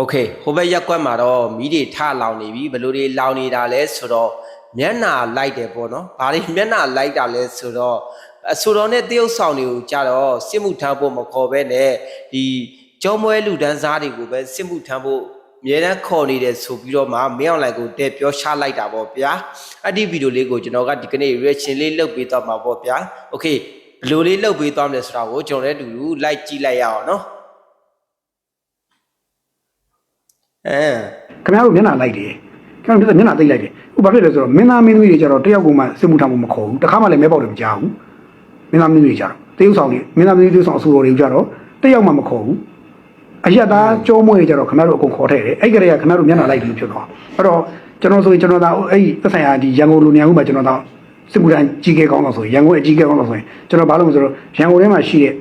โอเคဟိုဘက်ရက်ကွက်မှာတော့မီးတွေထလောင်နေပြီဘယ်လိုတွေလောင်နေတာလဲဆိုတော့မျက်နှာလိုက်တယ်ပေါ့နော်ဘာတွေမျက်နှာလိုက်တာလဲဆိုတော့အဆိုတော်နဲ့တရုတ်ဆောင်တွေကိုကြတော့စစ်မှုထမ်းဖို့မခေါ်ပဲနဲ့ဒီကျောမွဲလူဒန်းစားတွေကိုပဲစစ်မှုထမ်းဖို့အမြဲတမ်းခေါ်နေတယ်ဆိုပြီးတော့မှမင်းအောင်လိုက်ကိုတဲ့ပြောရှာလိုက်တာပေါ့ဗျာအဲ့ဒီဗီဒီယိုလေးကိုကျွန်တော်ကဒီကနေ့ reaction လေးလုပ်ပေးတော့မှာပေါ့ဗျာโอเคဘယ်လိုလေးလုပ်ပေးသွားမလဲဆိုတာကိုကျွန်တော်လည်းအတူတူလိုက်ကြည့်လိုက်ရအောင်နော် အဲခင်ဗျားတို့မျက်နှာလိုက်တယ်ခင်ဗျားတို့မျက်နှာသိပ်လိုက်တယ်ဟိုဘာဖြစ်လဲဆိုတော့မင်းသားမင်းသမီးတွေကြတော့တယောက်ကမှစစ်မှုထမ်းဖို့မခေါ်ဘူးတခါမှလည်းမဲပေါက်တယ်မကြောက်ဘူးမင်းသားမင်းသမီးတွေကြတော့တရုပ်ဆောင်တွေမင်းသားမင်းသမီးတရုပ်ဆောင်အဆိုတော်တွေကြတော့တယောက်မှမခေါ်ဘူးအရက်သားကြောမွေးကြတော့ခင်ဗျားတို့အကုန်ခေါ်ထည့်တယ်အဲ့ကလေးကခင်ဗျားတို့မျက်နှာလိုက်တယ်လို့ဖြစ်သွားအဲ့တော့ကျွန်တော်ဆိုရင်ကျွန်တော်သာအဲ့ဒီသက်ဆိုင်ရာဒီရန်ကုန်လူနေရာဥမှာကျွန်တော်သာစစ်မှုထမ်းကြီးကဲကောင်းတော့ဆိုရင်ရန်ကုန်အကြီးကဲကောင်းတော့ဆိုရင်ကျွန်တော်ဘာလို့လဲဆိုတော့ရန်ကုန်ထဲမှာရှိတဲ့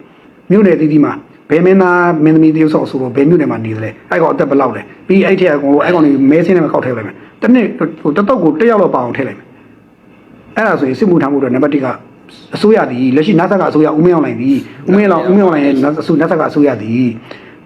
မြို့နယ်တည်တည်မှာ ဘယ်မင်းသားမင်းသမီးတရုပ်ဆောင်ဆိုတော့ဘယ်မြို့နယ်မှာနေတယ်လဲအဲ့ကောင်အသက်ဘယ်လောက်လဲပြီးအဲ့ထက်အကုန်အဲ့ကောင်တွေမဲဆင်းနဲ့မခောက်ထည့်လိုက်မယ်တနေ့ဟိုတတော့ကိုတစ်ယောက်တော့ပါအောင်ထည့်လိုက်မယ်အဲ့ဒါဆိုရင်စစ်မှုထမ်းမှုတော့နံပါတ်1ကအစိုးရသည်လက်ရှိ NASA ကအစိုးရဦးမင်းအောင်လိုင်သည်ဦးမင်းအောင်ဦးမင်းအောင်လိုင်ရဲ့ NASA အစိုး NASA ကအစိုးရသည်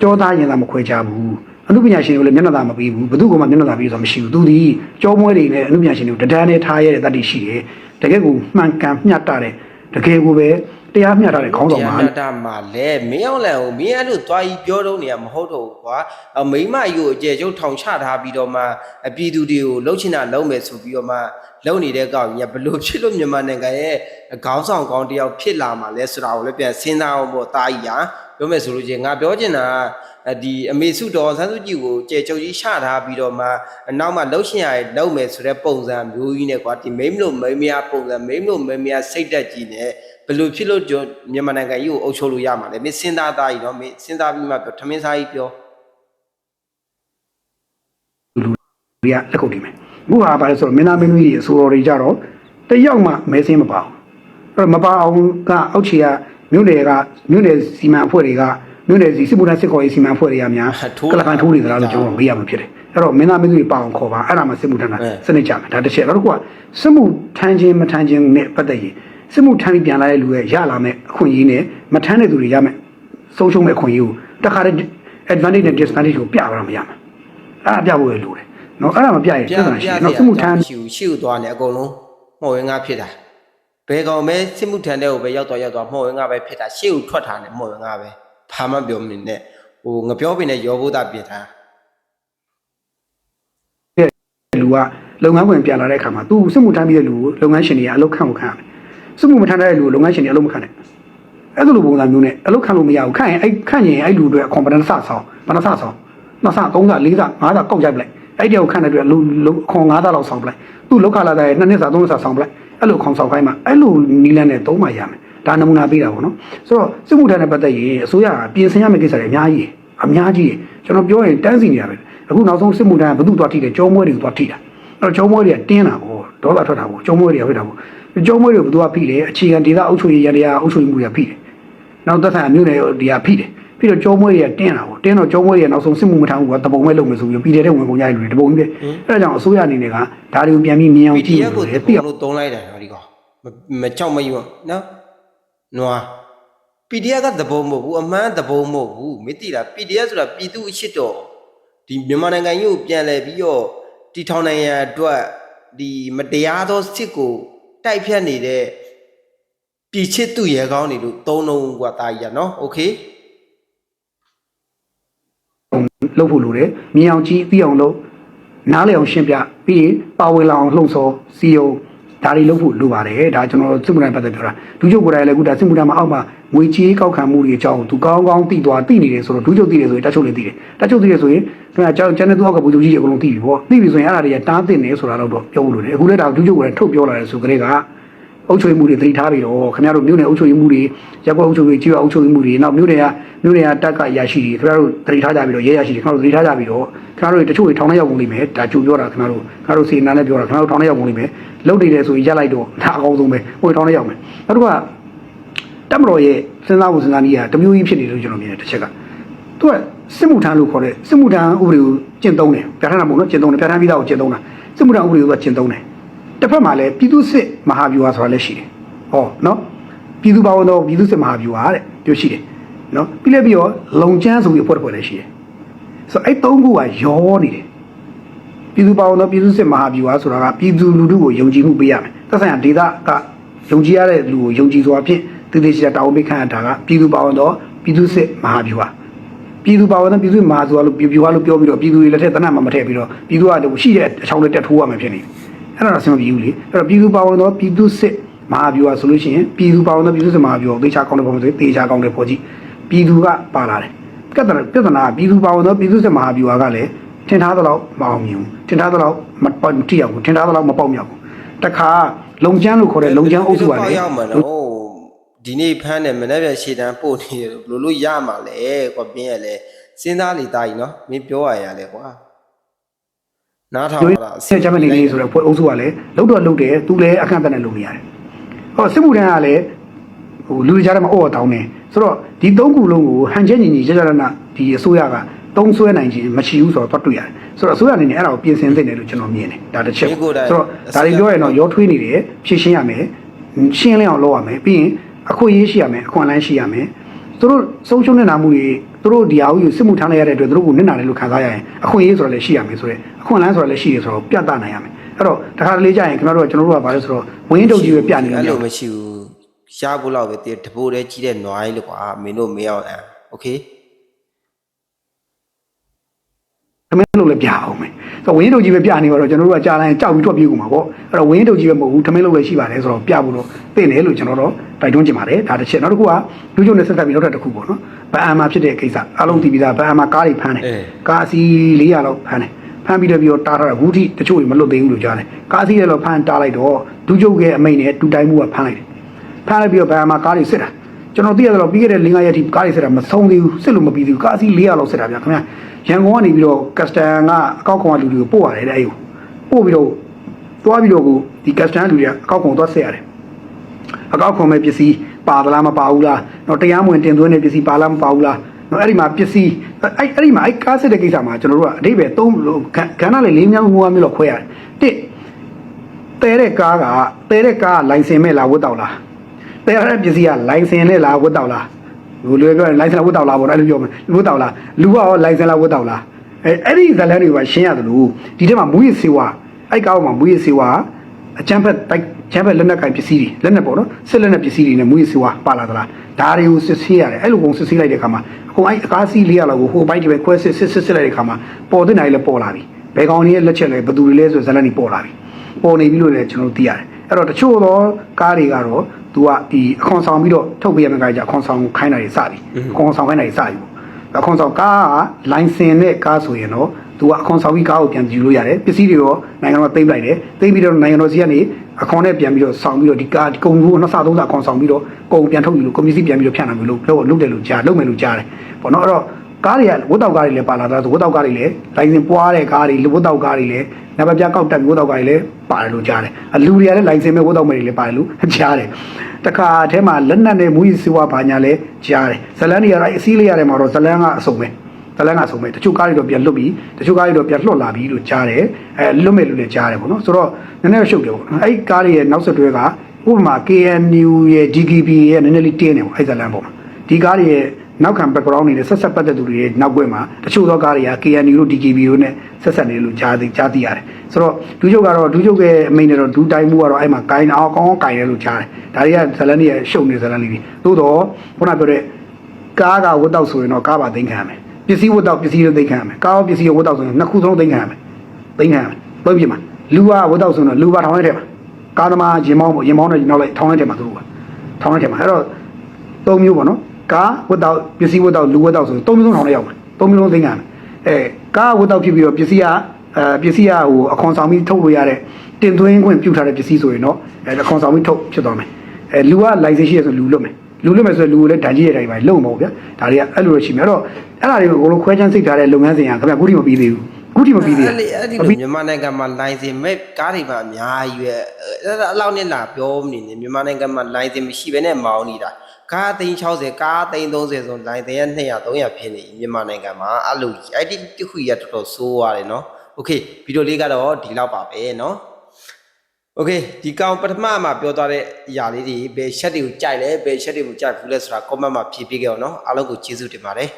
ကြောသားရင်သာမခွဲခြားဘူးအမှုပညာရှင်တွေကိုလည်းမျက်နှာသာမပေးဘူးဘယ်သူကမှမျက်နှာသာပေးဆိုတာမရှိဘူးသူဒီကြောမွဲတွေနဲ့အမှုပညာရှင်တွေကိုတဒန်းနဲ့ထားရတဲ့တတ်တရှိတယ်တကယ်ကိုမှန်ကန်မျှတတဲ့တကယ်ကိုပဲ တရားမျှတတဲ့ခေါင်းဆောင်မှာတရားနာမှာလဲမင်းအောင်လန်ကိုမင်းအဲ့လိုသွားပြီးပြောတော့နေရမဟုတ်တော့ဘူးကွာအမိမကြီးကိုအကျယ်ကျုပ်ထောင်ချထားပြီးတော့မှအပြည်သူတွေကိုလှုပ်ချင်တာလှုပ်မယ်ဆိုပြီးတော့မှလှုပ်နေတဲ့ကောင်ကြီးကဘလို့ဖြစ်လို့မြန်မာနိုင်ငံရဲ့ခေါင်းဆောင်ကောင်းတယောက်ဖြစ်လာမှာလဲဆိုတာကိုလည်းပြန်စဉ်းစားအောင်ပေါ့တာကြီးဟာပြောမယ်ဆိုလို့ချင်းငါပြောချင်တာအဒီအမေစုတော်ဆန်းစုကြည်ကိုကြဲကြုံကြီးချထားပြီးတော့မှအနောက်မှာလှုပ်ရှင်ရည်လှုပ်မယ်ဆိုတဲ့ပုံစံမျိုးကြီးနဲ့ကွာဒီမိမလို့မိမရပုံစံမိမလို့မိမရစိတ်တက်ကြီးနဲ့ ဘယ်လိုဖြစ်လို့ကျွန်မြန်မာနိုင်ငံကြီးကိုအုပ်ချုပ်လို့ရမှာလဲမင်းစဉ်းစားသားကြီးနော်မင်းစဉ်းစားပြီးမှပြောထမင်းစားကြီးပြောတွေကလက်ခုပ်တီးမယ်အခုဟာဘာလဲဆိုတော့မင်းသားမင်းသမီးတွေအဆိုတော်တွေကြတော့တယောက်မှမဲစင်းမပါဘူးအဲ့တော့မပါအောင်ကအောက်ခြေကမြို့နယ်ကမြို့နယ်စီမံအဖွဲ့တွေကမြို့နယ်စီစစ်မှုထမ်းစစ်ခေါ်ရေးစီမံအဖွဲ့တွေကများကလကန်ထိုးနေသလားလို့ကျွန်တော်မေးရမှာဖြစ်တယ်အဲ့တော့မင်းသားမင်းသမီးတွေပါအောင်ခေါ်ပါအဲ့ဒါမှစစ်မှုထမ်းတာစနစ်ကြမယ်ဒါတစ်ချက်နောက်တစ်ခုကစစ်မှုထမ်းခြင်းမထမ်းခြင်းနဲ့ပတ်သက်ရင် စစ်မှုထမ်းပြီးပြန်လာတဲ့လူရဲ့ရလာမဲ့အခွင့်အရေးနဲ့မထမ်းတဲ့သူတွေရမဲ့ဆုံးရှုံးမဲ့အခွင့်အရေးကိုတခါတည်း advantage နဲ့ disadvantage ကိုပြပါတော့မရမှာအဲ့ဒါပြဖို့ရလိုတယ်နော်အဲ့ဒါမပြရင်ပြပြဿနာရှိပြတယ်နော်စစ်မှုထမ်းရှိဘူးရှိဦးသွားနေအကုန်လုံးမှော်ဝင်ငါဖြစ်တာဘယ်ကောင်ပဲစစ်မှုထမ်းတဲ့ကိုပဲရောက်တော့ရောက်တော့မှော်ဝင်ငါပဲဖြစ်တာရှေ့ကိုထွက်တာနဲ့မှော်ဝင်ငါပဲဘာမှပြောမနေနဲ့ဟိုငပြောပင်နဲ့ရောဖို့တာပြင်တာလူကလုပ်ငန်းခွင်ပြန်လာတဲ့အခါမှာသူစစ်မှုထမ်းပြီးတဲ့လူကိုလုပ်ငန်းရှင်တွေကအလုပ်ခန့်ဖို့ခန့်ရတယ် စစ်မှုမထမ်းတဲ့လူကိုလုပ်ငန်းရှင်တွေအလုပ်မခန့်နဲ့အဲ့လိုပုံစံမျိုးနဲ့အလုပ်ခန့်လို့မရဘူးခန့်ရင်အဲ့ခန့်ရင်အဲ့လူတွေအခွန်ပဒန်စဆောင်ဘာနာစဆောင်နှစ်စသုံးစလေးစငါးစကောက်ကြိုက်ပလိုက်အဲ့ဒီကိုခန့်တဲ့အတွက်လူလူအခွန်ငါးစလောက်ဆောင်ပလိုက်သူလောက်ခလာတဲ့နှစ်နှစ်စာသုံးနှစ်စာဆောင်ပလိုက်အဲ့လိုခွန်ဆောင်ခိုင်းမှာအဲ့လိုနီလန်းနဲ့သုံးမှရမယ်ဒါနမူနာပေးတာပေါ့နော်ဆိုတော့စစ်မှုထမ်းတဲ့ပတ်သက်ရင်အစိုးရကပြင်ဆင်ရမယ့်ကိစ္စတွေအများကြီးအများကြီးကျွန်တော်ပြောရင်တန်းစီနေရပဲအခုနောက်ဆုံးစစ်မှုထမ်းကဘယ်သူသွားထိတယ်ကြောမွဲတွေကိုသွားထိတာအဲ့တော့ကျုံမွေးတွေကတင်းတာပေါ့ဒေါသထွက်တာပေါ့ကျုံမွေးတွေကဖြစ်တာပေါ့ ကျုံမွေးတွေကိုဘယ်သူကဖိတယ်အခြေခံဒေသအုပ်ချုပ်ရေးရတရားအုပ်ချုပ်ရေးမှုတွေကဖိတယ်နောက်သက်ဆိုင်ရာမြို့နယ်ဒီကဖိတယ်ပြီးတော့ကျုံမွေးတွေကတင်းတာပေါ့တင်းတော့ကျုံမွေးတွေကနောက်ဆုံးစစ်မှုမထမ်းဘူးကတပုံမဲ့လုပ်မယ်ဆိုပြီးပြည်တယ်တဲ့ဝင်ကုန်ကြရလူတွေတပုံကြီးပဲအဲ့ဒါကြောင့်အစိုးရအနေနဲ့ကဒါတွေကိုပြန်ပြီးမြင်အောင်ကြည့် PDF ကိုလို့တပြပုံအောင်လို့တုံးလိုက်တာနော်ဒီကောင်မမကြောက်မယူနော်နွား PDF ကတပုံမဟုတ်ဘူးအမှန်တပုံမဟုတ်ဘူးမသိလား PDF ဆိုတာပြည်သူအချစ်တော်ဒီမြန်မာနိုင်ငံကြီးကိုပြန်လဲပြီးတော့တီထောင်နိုင်ငံအတွက်ဒီမတရားသောစစ်ကို တိုက်ဖြတ်နေတဲ့ပြည်ချစ်သူရဲကောင်းတွေလို့သုံးလုံးกว่าတာကြီးอ่ะเนาะโอเค လုပ်ဖို့လိုတယ်မြင်အောင်ကြည့်သိအောင်လုပ်နားလည်အောင်ရှင်းပြပြီးရင်ပါဝင်လာအောင်လှုံ့ဆော်စီယုံ ဒါတွေလုပ်ဖို့လိုပါတယ်ဒါကျွန်တော်စစ်မှုထမ်းပတ်သက်ပြောတာဒုချုပ်ကိုယ်တိုင်လည်းအခုဒါစစ်မှုထမ်းမှာအောက်မှာငွေကြေးကောက်ခံမှုတွေအကြောင်းသူကောင်းကောင်းသိသွားသိနေတယ်ဆိုတော့ဒုချုပ်သိတယ်ဆိုရင်တက်ချုပ်လည်းသိတယ်တက်ချုပ်သိတယ်ဆိုရင်ခင်ဗျာကျွန်တော်ကျန်တဲ့သူအောက်ကဘူချုပ်ကြီးတွေအကုန်လုံးသိပြီပေါ့သိပြီဆိုရင်အဲ့ဒါတွေကတားသိနေဆိုတာတော့ပြောလို့လိုတယ်အခုလည်းဒါဒုချုပ်ကိုယ်တိုင်ထုတ်ပြောလာတယ်ဆိုကြတဲ့က အုပ်ချုပ်မှုတွေသတိထားပြီးတော့ခင်ဗျားတို့မြို့နယ်အုပ်ချုပ်မှုတွေရပ်ကွက်အုပ်ချုပ်ရေးကြီးအုပ်ချုပ်မှုတွေနောက်မြို့နယ်ကမြို့နယ်ကတက်ကအရာရှိတွေခင်ဗျားတို့သတိထားကြပြီးတော့ရဲရရှိတွေခင်ဗျားတို့သတိထားကြပြီးတော့ခင်ဗျားတို့တချို့တွေထောင်ထဲရောက်ကုန်လိမ့်မယ်ဒါကြိုပြောတာခင်ဗျားတို့ခင်ဗျားတို့စီနာနဲ့ပြောတာခင်ဗျားတို့ထောင်ထဲရောက်ကုန်လိမ့်မယ်လုတ်နေတယ်ဆိုရင်ရက်လိုက်တော့ဒါအကောင်းဆုံးပဲဟိုထောင်ထဲရောက်မယ်နောက်တစ်ခါတက်မတော်ရဲ့စဉ်းစားဖို့စဉ်းစားနည်းကတမျိုးကြီးဖြစ်နေလို့ကျွန်တော်မြင်တယ်တစ်ချက်ကသူကစစ်မှုထမ်းလို့ခေါ်တဲ့စစ်မှုထမ်းဥပဒေကိုကျင့်သုံးတယ်ပြဋ္ဌာန်းတာမဟုတ်နော်ကျင့်သုံးတယ်ပြဋ္ဌာန်းပြီးသားကိုကျင့်သုံးတာစစ်မှုထမ်းဥပဒေကိုကျင့်သုံးတယ် တစ်ဖက်မှာလည်းပြည်သူစစ်မဟာဗျူဟာဆိုတာလည်းရှိတယ်ဟောနော်ပြည်သူပါဝင်တော့ပြည်သူစစ်မဟာဗျူဟာတဲ့ပြောရှိတယ်နော်ပြီးလည်းပြီးတော့လုံချမ်းဆိုပြီးအဖွဲ့တစ်ဖွဲ့လည်းရှိတယ်ဆိုတော့အဲ့သုံးခုကရောနေတယ်ပြည်သူပါဝင်သောပြည်သူစစ်မဟာဗျူဟာဆိုတာကပြည်သူလူထုကိုယုံကြည်မှုပေးရမယ်သက်ဆိုင်ရာဒေသကယုံကြည်ရတဲ့လူကိုယုံကြည်စွာဖြင့်တည်တည်ချာချာတာဝန်ပေးခံရတာကပြည်သူပါဝင်သောပြည်သူစစ်မဟာဗျူဟာပြည်သူပါဝင်သောပြည်သူစစ်မဟာဗျူဟာလို့ပြည်ဗျူဟာလို့ပြောပြီးတော့ပြည်သူတွေလက်ထက်တနတ်မှမထည့်ပြီးတော့ပြည်သူကရှိတဲ့အချောင်းလေးတက်ထိုးရမှာဖြစ်နေတယ် အဲ့ဒါတော့အဆင်မပြေဘူးလေအဲ့တော့ပြည်သူပါဝင်သောပြည်သူစစ်မဟာဗျူဟာဆိုလို့ရှိရင်ပြည်သူပါဝင်သောပြည်သူစစ်မဟာဗျူဟာကိုသေချာကောင်းတဲ့ပုံစံဆိုသေချာကောင်းတဲ့ပေါ်ကြည့်ပြည်သူကပါလာတယ်ပြဿနာပြဿနာကပြည်သူပါဝင်သောပြည်သူစစ်မဟာဗျူဟာကလည်းထင်ထားသလောက်မအောင်မြင်ဘူးထင်ထားသလောက်မပေါ့တိအောင်ဘူးထင်ထားသလောက်မပေါက်မြောက်ဘူးတခါလုံချမ်းလို့ခေါ်တဲ့လုံချမ်းအုပ်စုကပေါလည်းရောက်မှာနော်ဒီနေ့ဖမ်းတယ်မနေ့ပြန်ရှေ့တန်းပို့နေတယ်ဘယ်လိုလို့ရမှာလဲကွာပြင်းရလဲစဉ်းစားလေတာကြီးနော်မင်းပြောရရလဲကွာ နားထောင်ကျွေးတာဆက်ချမ်းမနေနေဆိုတော့ဖွဲ့အုပ်စုကလည်းလုံတော့လုံတယ်သူလည်းအခန့်အသတ်နဲ့လုံနေရတယ်ဟောစစ်မှုထမ်းကလည်းဟိုလူတွေကြားထဲမှာအော်တောင်းနေဆိုတော့ဒီသုံးခုလုံးကိုဟန်ချက်ညီညီကြကြရနာဒီအစိုးရကသုံးဆွဲနိုင်ခြင်းမရှိဘူးဆိုတော့တွတ်တွေ့ရတယ်ဆိုတော့အစိုးရအနေနဲ့အဲ့ဒါကိုပြင်ဆင်သင့်တယ်လို့ကျွန်တော်မြင်တယ်ဒါတစ်ချက်ဆိုတော့ဒါတွေပြောရရင်တော့ရောထွေးနေတယ်ဖြည့်ရှင်းရမယ်ရှင်းလင်းအောင်လုပ်ရမယ်ပြီးရင်အခွင့်အရေးရှိရမယ်အခွင့်အလမ်းရှိရမယ်သူတို့ဆုံးရှုံးနေတာမှုတွေ သူတို့ဒီအားကိုစစ်မှုထမ်းလိုက်ရတဲ့အတွက်သူတို့ကိုနစ်နာတယ်လို့ခံစားရရင်အခွင့်အရေးဆိုတာလည်းရှိရမယ်ဆိုတော့အခွင့်အလမ်းဆိုတာလည်းရှိရဆိုတော့ပြသနိုင်ရမယ်အဲ့တော့တခါတလေကြာရင်ခင်ဗျားတို့ကကျွန်တော်တို့ကဘာလဲဆိုတော့ဝင်းတုပ်ကြီးပဲပြနေတယ် အဲ့လိုမရှိဘူးရဖို့လောက်ပဲတည်းတပိုးတည်းကြီးတဲ့နွားကြီးလို့ကွာမင်းတို့မင်းအောင်အမ်โอเค သမင်းလို့လည်းပြအောင်မယ်ဆိုတော့ဝင်းတုပ်ကြီးပဲပြနေတော့ကျွန်တော်တို့ကကြာတိုင်းကြောက်ပြီးထွက်ပြေးကုန်မှာပေါ့အဲ့တော့ဝင်းတုပ်ကြီးပဲမဟုတ်ဘူးသမင်းလို့လည်းရှိပါတယ်ဆိုတော့ပြဖို့တော့သိတယ်လို့ကျွန်တော်တို့တိုက်တွန်းချင်ပါတယ်ဒါတစ်ချက်နောက်တစ်ခုကလူကျုံနဲ့ဆက်သက်ပြီးနောက်ထပ်တစ်ခုပေါ့နော် ဗအံမှာဖြစ်တဲ့ကိစ္စအလုံးသိပြီးသားဗအံမှာကားတွေဖမ်းတယ်ကားအစီး400လောက်ဖမ်းတယ်ဖမ်းပြီးတော့ပြီးတော့တားထားတာဘူးထိတချို့တွေမလွတ်သေးဘူးလို့ကြားတယ်ကားအစီးတွေတော့ဖမ်းတားလိုက်တော့ဒူးကျုပ်ရဲ့အမိန်နဲ့တူတိုင်းမှုကဖမ်းလိုက်တယ်ဖမ်းလိုက်ပြီးတော့ဗအံမှာကားတွေစစ်တာကျွန်တော်သိရတော့ပြီးခဲ့တဲ့၄-၅ရက်ထိကားတွေစစ်တာမဆုံးသေးဘူးစစ်လို့မပြီးသေးဘူးကားအစီး400လောက်စစ်တာဗျာခင်ဗျာရန်ကုန်ကနေပြီးတော့ကတ်စတန်ကအကောက်ခွန်ကလူတွေကိုပို့ရတယ်တဲ့အဲ့ကိုပို့ပြီးတော့သွားပြီးတော့ကိုဒီကတ်စတန်လူတွေကအကောက်ခွန်သွားဆက်ရတယ်အကောက်ခွန်မဲ့ပစ္စည်း ပါသလားမပါဘူးလားတော့တရားမဝင်တင်သွင်းတဲ့ပစ္စည်းပါလားမပါဘူးလားတော့အဲ့ဒီမှာပစ္စည်းအဲ့အဲ့ဒီမှာအဲ့ကားစစ်တဲ့ကိစ္စမှာကျွန်တော်တို့ကအတိပ္ပယ်သုံးလို့ခဏခဏလေးလေးမြောင်းငွားမျိုးလောက်ခွဲရတယ်တစ်တဲတဲ့ကားကတဲတဲ့ကားကလိုင်စင်မဲ့လားဝတ်တော့လားတဲရတဲ့ပစ္စည်းကလိုင်စင်နဲ့လားဝတ်တော့လားလူတွေပြောရင်လိုင်စင်လားဝတ်တော့လားပေါ့နော်အဲ့လိုပြောမယ်ဝတ်တော့လားလူကရောလိုင်စင်လားဝတ်တော့လားအဲအဲ့ဒီဇလန်းတွေကရှင်းရတယ်လို့ဒီထဲမှာမူရစ်စေဝါအဲ့ကားမှာမူရစ်စေဝါ အချမ်းဖက်တိုက်ချမ်းဖက်လက်နက်ကင်ပစ္စည်းတွေလက်နက်ပေါ့နော်စစ်လက်နက်ပစ္စည်းတွေနဲ့မူရစ်စေဝါပါလာသလားဒါတွေကိုစစ်ဆေးရတယ်အဲ့လိုကုန်စစ်ဆေးလိုက်တဲ့အခါမှာအခုအဲ့အကားစီးလေးရလောက်ကိုဟိုဘိုက်တွေပဲခွဲစစ်စစ်စစ်စစ်လိုက်တဲ့အခါမှာပေါ်တဲ့နိုင်လည်းပေါ်လာပြီဘယ်ကောင်တွေရဲ့လက်ချက်လဲဘယ်သူတွေလဲဆိုဇလန်းတွေပေါ်လာပြီပေါ်နေပြီလို့လည်းကျွန်တော်သိရတယ်အဲ့တော့တချို့သောကားတွေကတော့ तू ကဒီအခွန်ဆောင်ပြီးတော့ထုတ်ပေးရမယ့်ကားကြအခွန်ဆောင်ခိုင်းတာတွေစပြီအခွန်ဆောင်ခိုင်းတာတွေစပြီပေါ့အခွန်ဆောင်ကားကလိုင်စင်နဲ့ကားဆိုရင်တော့ तू ကအခွန်ဆောင်ပြီးကားကိုပြန်ယူလို့ရတယ်ပစ္စည်းတွေရောနိုင်ငံတော်ကသိမ်းလိုက်တယ်သိမ်းပြီးတော့နိုင်ငံတော်စီကနေအခွန်နဲ့ပြန်ပြီးတော့ဆောင်ပြီးတော့ဒီကားဒီကုန်ဘူးနှစ်ဆသုံးဆအခွန်ဆောင်ပြီးတော့ကုန်ပြန်ထုတ်ယူလို့ကွန်ပဏီပြန်ပြီးတော့ဖြန့်တာမျိုးလို့လို့လုပ်တယ်လို့ကြားလုပ်မယ်လို့ကြားတယ်ပေါ့နော်အဲ့တော့ကားတွေကဝတ်တောက်ကားတွေလည်းပါလာတာဆိုဝတ်တောက်ကားတွေလည်းလိုင်စင်ပွားတဲ့ကားတွေဝတ်တောက်ကားတွေလည်းနံပါတ်ပြကောက်တက်ပြီးဝတ်တောက်ကားတွေလည်းပါတယ်လို့ကြားတယ်အလူတွေကလည်းလိုင်စင်မဲ့ဝတ်တောက်မဲ့တွေလည်းပါတယ်လို့ကြားတယ်တခါအထဲမှာလက်နက်နဲ့မူကြီးစီဝါဘာညာလဲကြားတယ်ဇလန်းတွေကတော့အစည်းလေးရတယ်မှာတော့ဇလန်းကအစုံပဲ ဇလန်းကအစုံပဲတချို့ကားတွေတော့ပြန်လွတ်ပြီးတချို့ကားတွေတော့ပြန်လွတ်လာပြီးလို့ကြားတယ်အဲလွတ်မဲ့လို့လည်းကြားတယ်ပေါ့နော်ဆိုတော့နည်းနည်းရှုပ်တယ်ပေါ့နော်အဲ့ကားတွေရဲ့နောက်ဆက်တွဲကဥပမာ KNU ရဲ့ DKB ရဲ့နည်းနည်းလေးတင်းတယ်ပေါ့အဲ့ဇလန်းပေါ့မှာဒီကားတွေရဲ့နောက်ခံ background တွေနဲ့ဆက်ဆက်ပတ်သက်သူတွေရဲ့နောက်ွယ်မှာတချို့သောကားတွေက KNU တို့ DKB တို့နဲ့ဆက်ဆက်နေလို့ကြားသိကြားသိရတယ်ဆိုတော့ဒူးချုပ်ကတော့ဒူးချုပ်ရဲ့အမိန်နဲ့တော့ဒူးတိုင်းမှုကတော့အဲ့မှာဂိုင်းအောင်ကောင်းဂိုင်းတယ်လို့ကြားတယ်ဒါတွေကဇလန်းတွေရဲ့ရှုပ်နေဇလန်းလေးတွေသို့တော့ခုနပြောတဲ့ကားကဝတ်တော့ဆိုရင်တော့ကားပါသိမ်းခံရမယ် ပစ္စည်းဝတ်တော့ပစ္စည်းတို့သိမ်းခံရမယ်ကားရောပစ္စည်းရောဝတ်တော့ဆိုရင်နှစ်ခုစလုံးသိမ်းခံရမယ်သိမ်းခံရမယ်ဘယ်ပြမှာလူကဝတ်တော့ဆိုရင်တော့လူပါထောင်းလိုက်တယ်မှာကားသမားရင်မောင်းရင်မောင်းနဲ့နောက်လိုက်ထောင်းလိုက်တယ်မှာသူတို့ကထောင်းလိုက်တယ်မှာအဲ့တော့သုံးမျိုးပေါ့နော်ကားဝတ်တော့ပစ္စည်းဝတ်တော့လူဝတ်တော့ဆို3မျိုးထောင်နဲ့ရောက်မှာ3မျိုးသိန်းကအဲကားဝတ်တော့ဖြစ်ပြီးတော့ပစ္စည်းကအဲပစ္စည်းကဟိုအခွန်ဆောင်ပြီးထုတ်လို့ရတဲ့တင်သွင်းခွင့်ပြုထားတဲ့ပစ္စည်းဆိုရင်တော့အဲအခွန်ဆောင်ပြီးထုတ်ဖြစ်သွားမယ်အဲလူကလိုင်စင်ရှိရဆိုလူလွတ်မယ် လူလွတ်မယ်ဆိုလူကိုလည်းဒဏ်ကြီးရတိုင်းပဲလုံမဟုတ်ဗျာဒါတွေကအဲ့လိုရှိမယ်အဲ့တော့အဲ့ဒါတွေကိုအကုန်လုံးခွဲချမ်းစိတ်ထားတဲ့လုပ်ငန်းစဉ်ကခင်ဗျခုထိမပြီးသေးဘူးခုထိမပြီးသေး အဲ့ ဘူး ဒီအဲ့ဒီလိုမြန်မာနိုင်ငံမှာလိုင်စင်မဲ့ကားတွေပါအများကြီးပဲအဲ့ဒါအလောက်နဲ့လာပြောမနေနဲ့မြန်မာနိုင်ငံမှာလိုင်စင်မရှိဘဲနဲ့မောင်းနေတာကားသိန်း60ကားသိန်း30ဆိုလိုင်စင်ရ200 300ဖြစ်နေမြန်မာနိုင်ငံမှာအဲ့လိုအဲ့ဒီတစ်ခုကြီးကတော်တော်ဆိုးရတယ်နော်โอเคဗီဒီယိုလေးကတော့ဒီလောက်ပါပဲနော် โอเคဒီကောင်ပထမမှာပြောသွားတဲ့အရာလေးတွေဘယ်ချက်တွေကိုကြိုက်လဲဘယ်ချက်တွေကိုကြိုက်ဘူးလဲဆိုတာ comment မှာဖြေပေးကြအောင်နော်အားလုံးကိုကျေးဇူးတင်ပါတယ်